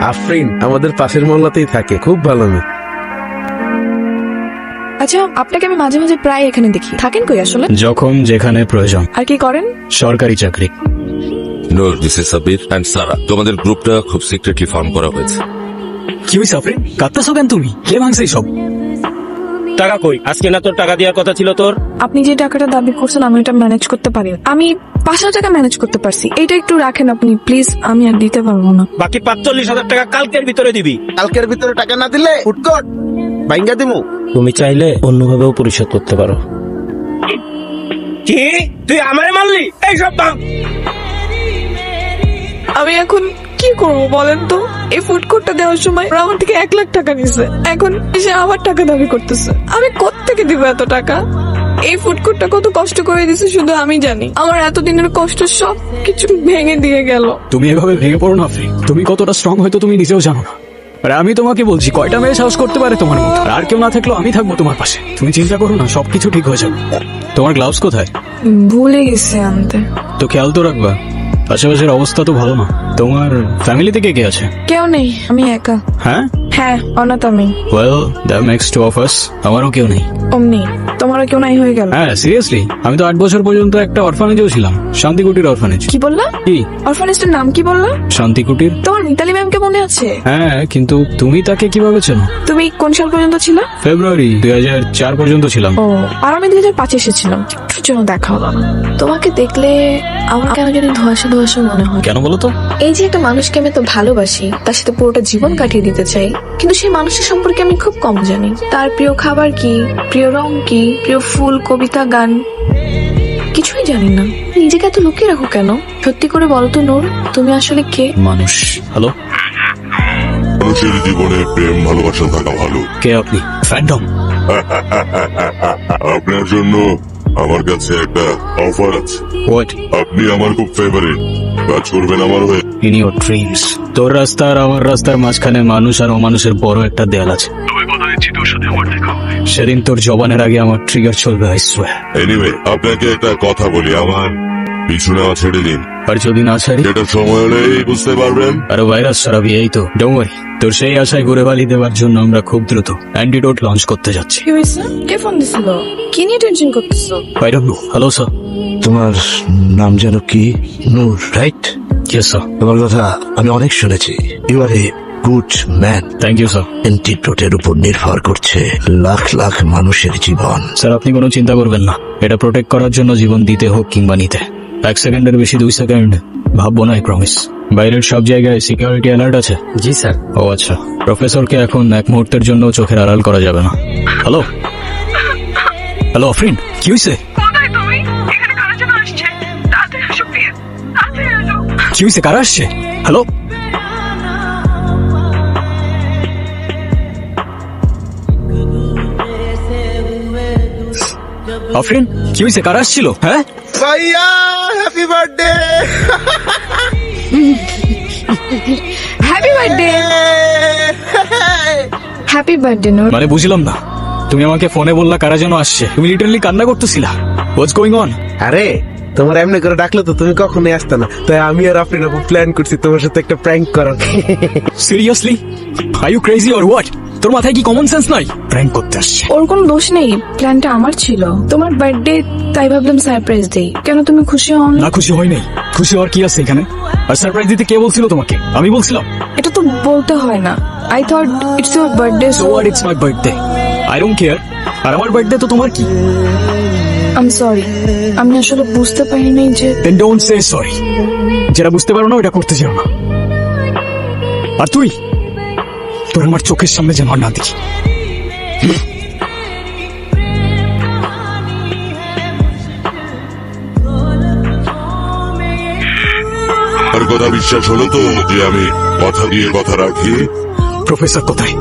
আফরিন আমাদের পাশের মহল্লাতেই থাকে খুব ভালো মেয়ে। আচ্ছা আপনাকে আমি মাঝে মাঝে প্রায় এখানে দেখি। থাকেন কই আসলে? যখন যেখানে প্রয়োজন। আর কি করেন? সরকারি চাকরি। Noor this is Sabir and Sara তোমাদের গ্রুপটা খুব সিক্রেটলি ফর্ম করা হয়েছে। কি হয়েছে আফরিন? কাঁদতেছো কেন তুমি? কে ভাঙছে সব টাকা কই? আজকে না তোর টাকা দেওয়ার কথা ছিল তোর? আপনি যে টাকাটা দাবি করছেন আমি এটা ম্যানেজ করতে পারি না। আমি পাঁচ হাজার টাকা ম্যানেজ করতে পারছি। এটা একটু রাখেন আপনি প্লিজ আমি আর দিতে পারব না। বাকি পাঁচচল্লিশ হাজার টাকা কালকের ভিতরে দিবি। কালকের ভিতরে টাকা না দিলে ফুটকট বাইঙ্গা দিমু। তুমি চাইলে অন্যভাবেও পরিশোধ করতে পারো। কি? তুই আমারে মারলি? এই সব আমি এখন কি করব বলেন তো? এই ফুড কোর্টটা দেওয়ার সময় ওরা আমার থেকে এক লাখ টাকা নিছে। এখন এসে আবার টাকা দাবি করতেছে। আমি থেকে দিব এত টাকা? এই ফুড কোর্টটা কত কষ্ট করে দিছে শুধু আমি জানি। আমার এতদিনের কষ্ট সব কিছু ভেঙে দিয়ে গেল। তুমি এভাবে ভেঙে পড়ো না আফরিন তুমি কতটা স্ট্রং হয়তো তুমি নিজেও জানো না। আর আমি তোমাকে বলছি কয়টা মেয়ে সাহস করতে পারে তোমার মতো? আর আর কেউ না থাকলেও আমি থাকব তোমার পাশে। তুমি চিন্তা করো না সবকিছু ঠিক হয়ে যাবে। তোমার গ্লাভস কোথায়? ভুলে গেছে আনতে। তো খেয়াল তো রাখবা। আশেপাশের অবস্থা তো ভালো না। তোমার ফ্যামিলিতে কে কে আছে? কেউ নেই আমি একা। হ্যাঁ? হ্যাঁ অনাথ আমি। Well the makes two of us আমারও কেউ নেই। অমনি। তোমারও কেউ নাই হয়ে গেল। হ্যাঁ সিরিয়াসলি আমি তো আট বছর পর্যন্ত একটা অরফানেজেও ছিলাম শান্তিকুটির অরফানেজ। কি বললা? কি? অরফানেজটার নাম কি বললা? শান্তিকুটির? তোমার মিতালি ম্যামকে মনে আছে? হ্যাঁ কিন্তু তুমি তাকে কীভাবে চেনো? তুমি কোন সাল পর্যন্ত ছিল? ফেব্রুয়ারি দুই হাজার চার পর্যন্ত ছিলাম। ও আর আমি দুই হাজার পাঁচে এসেছিলাম। একটুর জন্য দেখা হলো না। তোমাকে দেখলে আমার কেন জানি ধোয়াশা ধোয়াশা মনে হয়। কেন বলো তো? এই যে একটা মানুষকে আমি তো ভালোবাসি তার সাথে পুরোটা জীবন কাটিয়ে দিতে চাই কিন্তু সেই মানুষের সম্পর্কে আমি খুব কম জানি। তার প্রিয় খাবার কি? প্রিয় রং কি? প্রিয় ফুল কবিতা গান? কিছুই জানি না। নিজেকে এত লুকিয়ে রাখো কেন? সত্যি করে বলো তো নূর তুমি আসলে কে? মানুষ। হ্যালো? মানুষের জীবনে প্রেম ভালোবাসা থাকা ভালো। কে আপনি? ফ্যান্টম আপনার জন্য আমার কাছে একটা অফার আছে। হোয়াট আপনি আমার খুব ফেভারিট কাজ করবেন আমার হয়ে। ইন ইউর ড্রিমস তোর রাস্তা আর আমার রাস্তার মাঝখানে মানুষ আর অমানুষের বড় একটা দেয়াল আছে। সেদিন তোর জবানের আগে আমার ট্রিগার চলবে আই সোয়া এনিওয়ে আপনাকে একটা কথা বলি আমার পিছু নেওয়া ছেড়ে দিন। আর যদি না ছাড়ি? যেটা সময় হলেই বুঝতে পারবেন। আরও ভাইরাস ছড়াবি এই তো। ডোমারি তোর সেই আশায় ঘুরে বালি দেওয়ার জন্য আমরা খুব দ্রুত অ্যান্টিডোট লঞ্চ করতে যাচ্ছি। কি হয়েছে? কে ফোন দিছিল? কি নিয়ে টেনশন করতেছো? হ্যালো স্যার তোমার নাম যেন কি? নূর রাইট ইয়েস স্যার তোমার কথা আমি অনেক শুনেছি। You are a good man thank you sir অ্যান্টিডোটের উপর নির্ভর করছে লাখ লাখ মানুষের জীবন। স্যার আপনি কোনো চিন্তা করবেন না। এটা প্রোটেক্ট করার জন্য জীবন দিতে হোক কিংবা নিতে। এক সেকেন্ডের বেশি দুই সেকেন্ড ভাববো না প্রমিস বাইরের সব জায়গায় সিকিউরিটি অ্যালার্ট আছে? জি স্যার। ও আচ্ছা। প্রফেসরকে এখন এক মুহূর্তের জন্য চোখের আড়াল করা যাবে না। হ্যালো হ্যালো আফরিন কি হয়েছে কি হয়েছে কারা আসছে হ্যালো আফরিন কি হয়েছে কারা আসছিল হ্যাঁ ভাইয়া happy birthday happy birthday happy birthday Noor মানে বুঝলাম না তুমি আমাকে ফোনে বললা কারা যেন আসছে তুমি লিটারলি কান্না করতেছিলা হোয়াটস গোয়িং অন আরে তোমার এমনি করে ডাকলে তো তুমি কখনোই আসতে না। তাই আমি আর আফরিন আপু প্ল্যান করছি তোমার সাথে একটা প্র্যাঙ্ক করার। Seriously are you crazy or what তোর মাথায় কি কমন সেন্স নাই? প্র্যাঙ্ক করতে আসছে। ওর কোনো দোষ নেই প্ল্যানটা আমার ছিল। তোমার বার্থডে তাই ভাবলাম সারপ্রাইজ দেই। কেন তুমি খুশি হও না? খুশি হয় নাই। খুশি হওয়ার কি আছে এখানে? আর সারপ্রাইজ দিতে কে বলছিল তোমাকে? আমি বলছিলাম। এটা তো বলতে হয় না। I thought it's your birthday so what it's my birthday I don't care আর আমার বার্থডে তো তোমার কি? আম সরি আমি আসলে বুঝতে পারি নাই যে দেন ডোন্ট সে সরি যেটা বুঝতে পারো না ওটা করতে চাও না। আর তুই? তোর আমার চোখের সামনে যেন না দেখি। আর কথা বিশ্বাস হলো তো যে আমি কথা দিয়ে কথা রাখি? প্রফেসর কোথায়?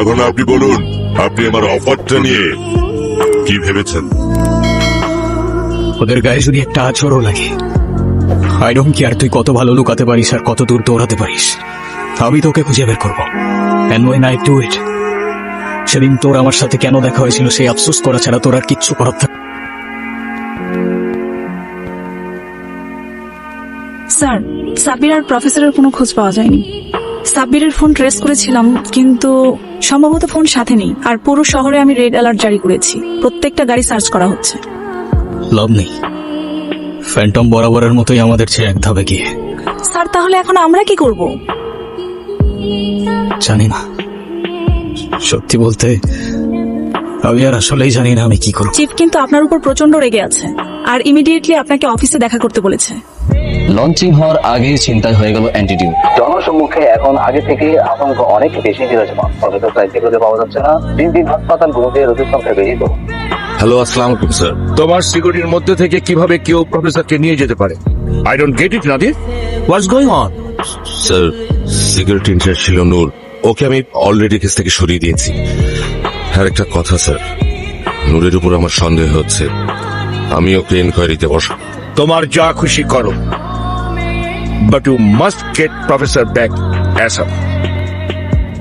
এখন আপনি বলুন আপনি আমার অফারটা নিয়ে কি ভেবেছেন? ওদের গায়ে যদি একটা আচরও লাগে আই ডোন্ট কেয়ার তুই কত ভালো লুকাতে পারিস আর কত দূর দৌড়াতে পারিস। আমি তোকে খুঁজে বের করব। And when I do it সেদিন তোর আমার সাথে কেন দেখা হয়েছিল সেই আফসোস করা ছাড়া তোর আর কিচ্ছু করার থাক স্যার সাব্বির আর প্রফেসরের কোনো খোঁজ পাওয়া যায়নি। সাব্বিরের ফোন ট্রেস করেছিলাম কিন্তু সম্ভবত ফোন সাথে নেই। আর পুরো শহরে আমি রেড অ্যালার্ট জারি করেছি। প্রত্যেকটা গাড়ি সার্চ করা হচ্ছে। লাভ নেই। ফ্যান্টম বরাবরের মতোই আমাদের চেয়ে এক ধাপে গিয়ে স্যার তাহলে এখন আমরা কি করব? জানি না। সত্যি বলতে আমি আর আসলেই জানি না আমি কি করব। চিফ কিন্তু আপনার উপর প্রচণ্ড রেগে আছে। আর ইমিডিয়েটলি আপনাকে অফিসে দেখা করতে বলেছে। লঞ্চিং হওয়ার আগে চিন্তায় হয়ে গেল অ্যান্টিটিউড জনসম্মুখে এখন আগে থেকে আতঙ্ক অনেক বেশি বিরাজমান প্রফেসর সাইড থেকে পাওয়া যাচ্ছে না দিন দিন হাসপাতালগুলোতে রোগীর সংখ্যা বেড়েই তো হ্যালো আসসালাম আলাইকুম স্যার তোমার সিকিউরিটির মধ্যে থেকে কীভাবে কেউ প্রফেসরকে নিয়ে যেতে পারে? I don't get it Nadir what's going on sir security incharge ছিল নূর ওকে আমি অলরেডি কেস থেকে সরিয়ে দিয়েছি। আর একটা কথা স্যার নূরের উপর আমার সন্দেহ হচ্ছে। আমি ওকে ইনকোয়ারিতে বসাবো। তোমার যা খুশি করো। But you must get professor back as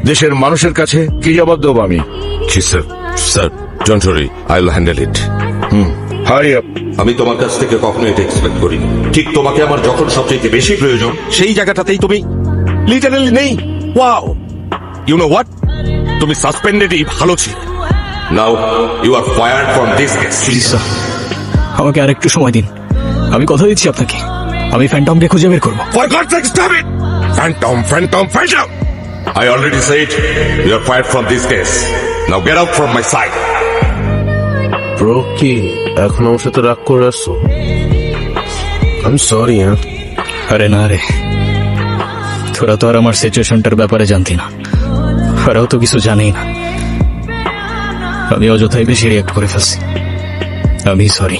দেশের মানুষের কাছে কি জবাব দেবো আমি? জি sir. Sir don't worry I will handle it hurry up আমি তোমার কাছ থেকে কখনো এটা এক্সপেক্ট করিনি। ঠিক তোমাকে আমার যখন সবচেয়ে বেশি প্রয়োজন সেই জায়গাটাতেই তুমি লিটারালি নেই। ওয়াও ইউ নো হোয়াট তুমি সাসপেন্ডেডই ভালো ছিল। Now you are fired from this case please sir আমাকে আরেকটু সময় দিন। আমি কথা দিচ্ছি আপনাকে। আমি ফ্যান্টমকে খুঁজে বের করব। For God's sake, stop it! Phantom, phantom, phantom! I already said you are fired from this case. Now get out from my sight. Bro কি? এখন আমার সাথে রাগ করে আসছো? আমি সরি হ্যাঁ? আরে না রে। তোরা তো আর আমার সিচুয়েশনটার ব্যাপারে জানতি না। ওরাও তো কিছু জানেই না। আমি অযথাই বেশি রিয়াক্ট করে ফেলছি। আমি সরি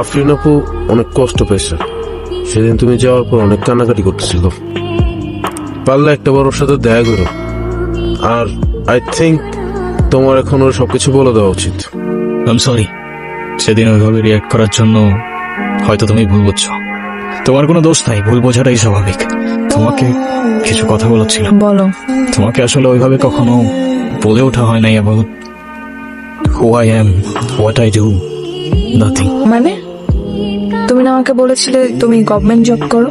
আফরিন আপু অনেক কষ্ট পেয়েছে। সেদিন তুমি যাওয়ার পর অনেক কান্নাকাটি করতেছিল। পারলে একটা বার ওর সাথে দেখা করো। আর আই থিঙ্ক তোমার এখন ওর সবকিছু বলে দেওয়া উচিত। আম সরি সেদিন ওইভাবে রিয়াক্ট করার জন্য হয়তো তুমি ভুল বুঝছ। তোমার কোনো দোষ নাই ভুল বোঝাটাই স্বাভাবিক। তোমাকে কিছু কথা বলার ছিল বলো। তোমাকে আসলে ওইভাবে কখনো বলে ওঠা হয় নাই এবং who I am what I do nothing মানে? তুমি না আমাকে বলেছিলে তুমি গভর্নমেন্ট জব করো?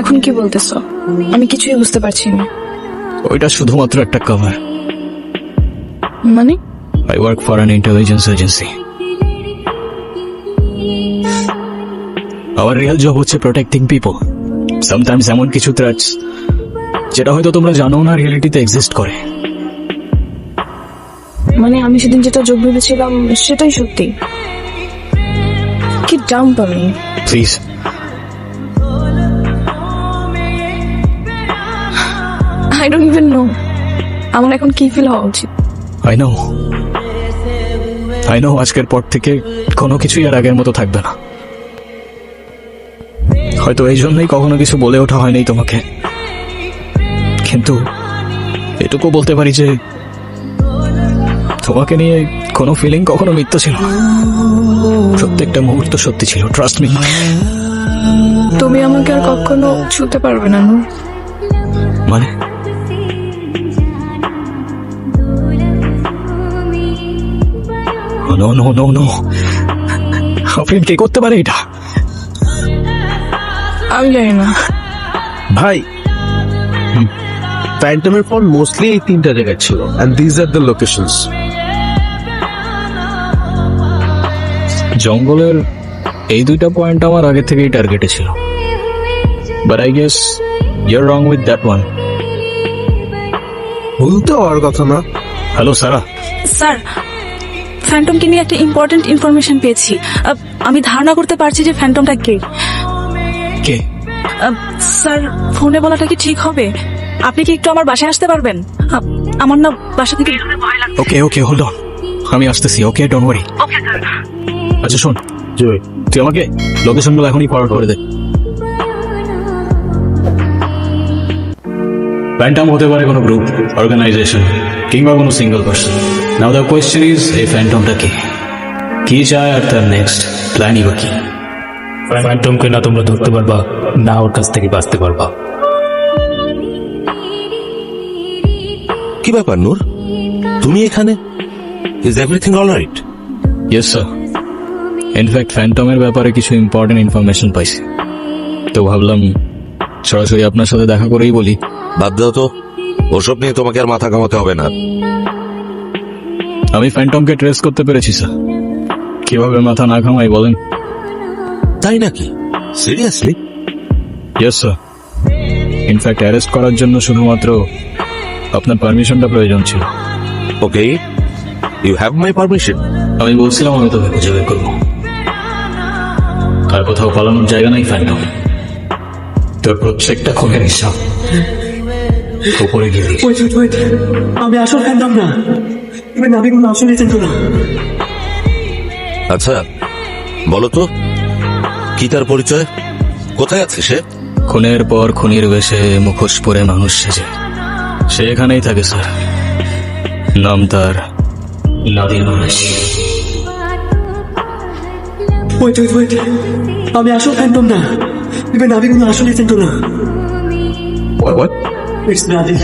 এখন কি বলতেছো? আমি কিছুই বুঝতে পারছি না। ওইটা শুধুমাত্র একটা কভার মানে? I work for an intelligence agency আমার রিয়েল জব হচ্ছে প্রোটেক্টিং পিপল সামটাইমস এমন কিছু থ্রেটস যেটা হয়তো তোমরা জানো না রিয়েলিটিতে এক্সিস্ট করে। মানে আমি সেদিন যেটা যোগ ভেবেছিলাম সেটাই সত্যি। ডাম্প আমি please I don't even know আমার এখন কি ফিল হওয়া উচিত? আই নো আই নো আজকের পর থেকে কোনো কিছুই আর আগের মতো থাকবে না। হয়তো এই জন্যই কখনো কিছু বলে ওঠা হয়নি তোমাকে। কিন্তু এটুকু বলতে পারি যে তোমাকে নিয়ে কোনো ফিলিং কখনো মিথ্যা ছিল না। প্রত্যেকটা মুহূর্ত সত্যি ছিল ট্রাস্ট মি তুমি আমাকে আর কখনো ছুতে পারবে না নূর। মানে? No no no no Afrin কে করতে পারে এটা? আমি জানি না। ভাই ফ্যান্টমের ফোন মোস্টলি এই তিনটা জায়গায় ছিল and these are the locations জঙ্গলের এই দুইটা পয়েন্ট আমার আগে থেকেই টার্গেটে ছিল। But I guess your wrong with that one ভুল তো হওয়ার কথা না। হ্যালো সারা স্যার ফ্যান্টমকে নিয়ে একটা ইম্পর্টেন্ট ইনফরমেশন পেয়েছি। আহ, আমি ধারণা করতে পারছি যে ফ্যান্টমটা কে। কে? আহ, স্যার ফোনে বলাটা কি ঠিক হবে? আপনি কি একটু আমার বাসায় আসতে পারবেন? আহ, আমার না বাসা থেকে ওকে ওকে হোল্ড অন আমি আসতেছি ওকে ডোন্ট ওয়ারি আচ্ছা শোন। জয় তুই আমাকে লোকেশনগুলো এখনই ফরওয়ার্ড করে দে। প্যান্টাম হতে পারে কোনো গ্রুপ অর্গানাইজেশন কিংবা কোনো single person now the question is এই ফ্যান্টমটা কে? কি চায় আর তার নেক্সট প্ল্যানই বা কি? ফ্যান্টমকে না তোমরা ধরতে পারবা না ওর কাছ থেকে বাঁচতে পারবা। কি ব্যাপার নূর? তুমি এখানে? Is everything all right yes sir in fact ফ্যান্টমের ব্যাপারে কিছু ইম্পর্টেন্ট ইনফরমেশন পাইছি। তো ভাবলাম সরাসরি আপনার সাথে দেখা করেই বলি। বাদ দাও তো। ওসব নিয়ে তোমাকে আর মাথা ঘামাতে হবে না। আমি ফ্যান্টমকে ট্রেস করতে পেরেছি স্যার কীভাবে মাথা না ঘামাই বলেন। তাই নাকি? Seriously yes sir in fact arrest করার জন্য শুধুমাত্র আপনার পারমিশনটা প্রয়োজন ছিল। Okay you have my permission আমি বলছিলাম আমি তোকে খুঁজে বের করব। আর কোথাও পালানোর জায়গা নাই ফ্যান্টম তোর প্রত্যেকটা খুনের হিসাব। উপরে গিয়ে আমি আসল ফ্যান্ডম না। এবার নাবি কোনো আসল এজেন্ট না। আচ্ছা বলো তো কি তার পরিচয়? কোথায় আছে সে? খুনের পর খুনির বেশে মুখোশ পরে মানুষ সেজে। সে এখানেই থাকে স্যার। নাম তার নাদির মানুষ ওয়েট ওয়েট ওয়েট আমি আসল ফ্যান্ডম না। এবার নাবি কোনো আসল এজেন্ট না it's Nadir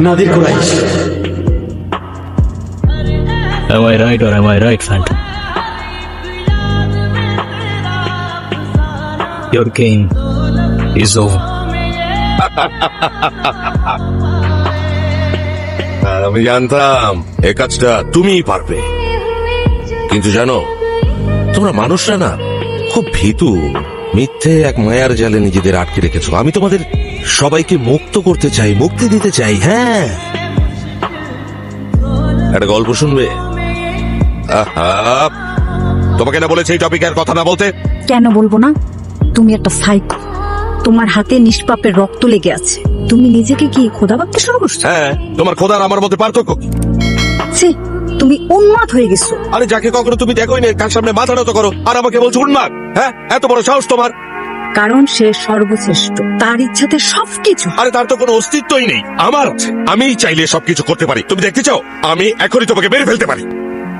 Nadir Quraish Am I right or am I right, Phantom? Your game is over. আমি জানতাম এ কাজটা তুমিই পারবে। কিন্তু জানো তোমরা মানুষরা না? খুব ভীতু। মিথ্যে এক মায়ার জালে নিজেদের আটকে রেখেছ। আমি তোমাদের সবাইকে মুক্ত করতে চাই মুক্তি দিতে চাই হ্যাঁ। একটা গল্প শুনবে? তোমাকে না বলেছে এই টপিকের কথা না বলতে? কেন বলব না? তুমি একটা সাইকো তোমার হাতে নিষ্পাপের রক্ত লেগে আছে। তুমি নিজেকে কি খোদা ভাবতে শুরু করছ? হ্যাঁ তোমার খোদার আমার মধ্যে পার্থক্য? ছি, তুমি উন্মাদ হয়ে গেছো। আরে যাকে কখনো তুমি দেখোই না তার সামনে মাথা নত করো আর আমাকে বলছো উন্মাদ। হ্যাঁ এত বড় সাহস তোমার। কারণ সে সর্বশ্রেষ্ঠ তার ইচ্ছাতে সবকিছু। আরে তার তো কোনো অস্তিত্বই নেই আমার আছে। আমি চাইলে সবকিছু করতে পারি। তুমি দেখতে চাও? আমি এখনই তোমাকে মেরে ফেলতে পারি।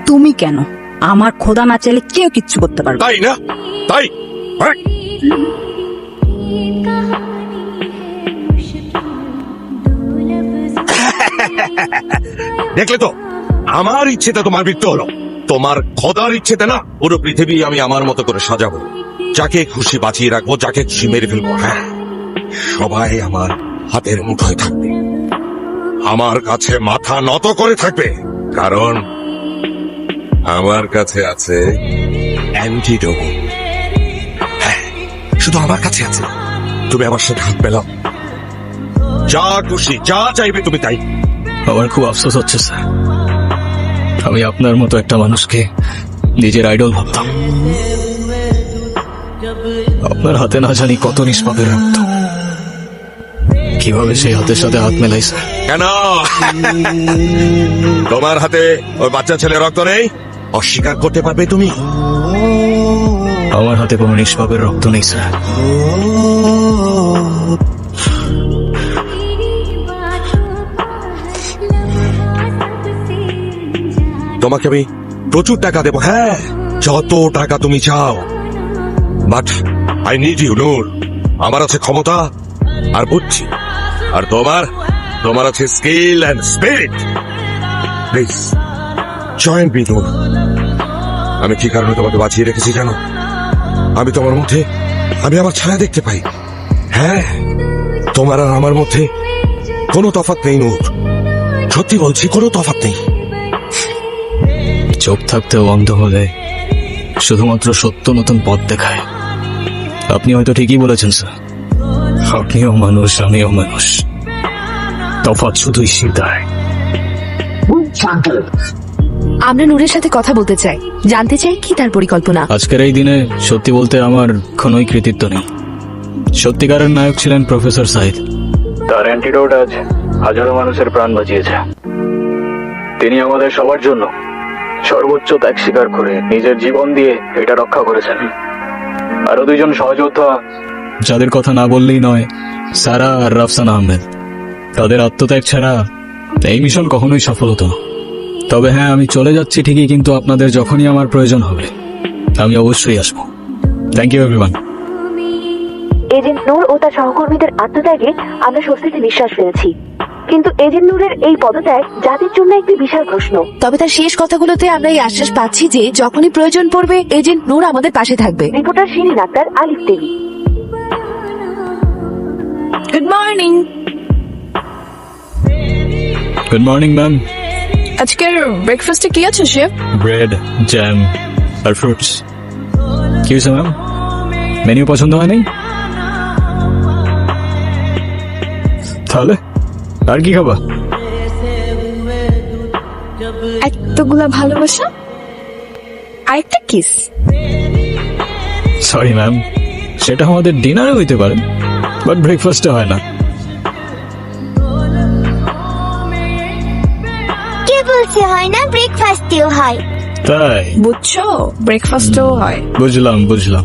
তুমি কেন? আমার খোদা না চাইলে কেউ কিচ্ছু করতে পারবে না। তাই না? তাই? হ্যাঁ? দেখলে তো? আমার ইচ্ছেতে তোমার মৃত্যু হলো। তোমার খোদার ইচ্ছেতে না, পুরো পৃথিবী আমি আমার মতো করে সাজাবো। যাকে খুশি বাঁচিয়ে রাখব, যাকে খুশি মেরে ফেলব। হ্যাঁ সবাই আমার হাতের মুঠোয় থাকবে। আমার কাছে মাথা নত করে থাকবে। কারণ আমার কাছে আছে হ্যাঁ শুধু আমার কাছে আছে। তুমি আমার সাথে হাত পেলাও যা খুশি, যা চাইবে তুমি তাই। আমার খুব আফসোস হচ্ছে, স্যার। আমি আপনার মতো একটা মানুষকে নিজের আইডল ভাবতাম। আপনার হাতে না জানি কত নিষ্পাপের রক্ত। কীভাবে সেই হাতের সাথে হাত মেলাই কেন? তোমার হাতে ওই বাচ্চা ছেলে রক্ত নেই? অস্বীকার করতে পারবে তুমি? আমার হাতে কোনো নিষ্পাপের রক্ত নেই স্যার। তোমাকে আমি প্রচুর টাকা দেবো। হ্যাঁ যত টাকা তুমি চাও। But I need you Noor আমার আছে ক্ষমতা আর বুদ্ধি। আর তোমার তোমার আছে skill and spirit please join be Noor আমি কি কারণে তোমাকে বাঁচিয়ে রেখেছি জানো? আমি তোমার মধ্যে, আমি আমার ছায়া দেখতে পাই। হ্যাঁ তোমার আর আমার মধ্যে কোনো তফাৎ নেই নূর সত্যি বলছি, কোনো তফাৎ নেই। চোখ থাকতেও অন্ধ হলে শুধুমাত্র সত্য নতুন পথ দেখায়। আপনি হয়তো ঠিকই বলেছেন স্যার। আপনিও মানুষ আমিও মানুষ। তফাৎ শুধুই সীতায় আমরা নূরের সাথে কথা বলতে চাই। জানতে চাই কি তার পরিকল্পনা। আজকের এই দিনে সত্যি বলতে আমার কোনোই কৃতিত্ব নেই। সত্যিকারের নায়ক ছিলেন প্রফেসর সাইদ। তার অ্যান্টিডোট আজ হাজারো মানুষের প্রাণ বাঁচিয়েছে। তিনি আমাদের সবার জন্য সর্বোচ্চ ত্যাগ স্বীকার করে নিজের জীবন দিয়ে এটা রক্ষা করেছেন। আরও দুইজন সহযোদ্ধা, যাদের কথা না বললেই নয়, সারা আর রাফসান আহমেদ। তাদের আত্মত্যাগ ছাড়া এই মিশন কখনোই সফল হতো না। তবে হ্যাঁ আমি চলে যাচ্ছি ঠিকই, কিন্তু আপনাদের যখনই আমার প্রয়োজন হবে, আমি অবশ্যই আসব। Thank you everyone agent Noor ও তার সহকর্মীদের আত্মত্যাগে আমরা স্বস্তিতে নিঃশ্বাস ফেলেছি। কিন্তু এজেন্ট নূরের এই পদত্যাগ জাতির জন্য একটি বিশাল প্রশ্ন। তবে তার শেষ কথাগুলোতে আমরা এই আশ্বাস পাচ্ছি যে যখনই প্রয়োজন পড়বে এজেন্ট নূর আমাদের পাশে থাকবে। Reporter Shirin Akter Alif TV good morning good morning ma'am আজকের ব্রেকফাস্টে কি আছে শেফ? ব্রেড জ্যাম আর ফ্রুটস কি হয়েছে ম্যাম মেনু পছন্দ হয়নি? তাহলে? আর কি খাবা? এতগুলা ভালোবাসা? আরেকটা কিস? সরি ম্যাম সেটা আমাদের ডিনারে হইতে পারে বাট ব্রেকফাস্টে হয় না। কে বলছে হয় না ব্রেকফাস্টেও হয়? তাই? বুঝছ? ব্রেকফাস্টও হয়। বুঝলাম বুঝলাম।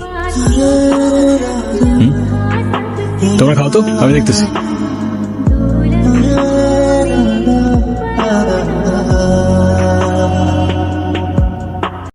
তোমরা খাও তো আমি দেখতেছি।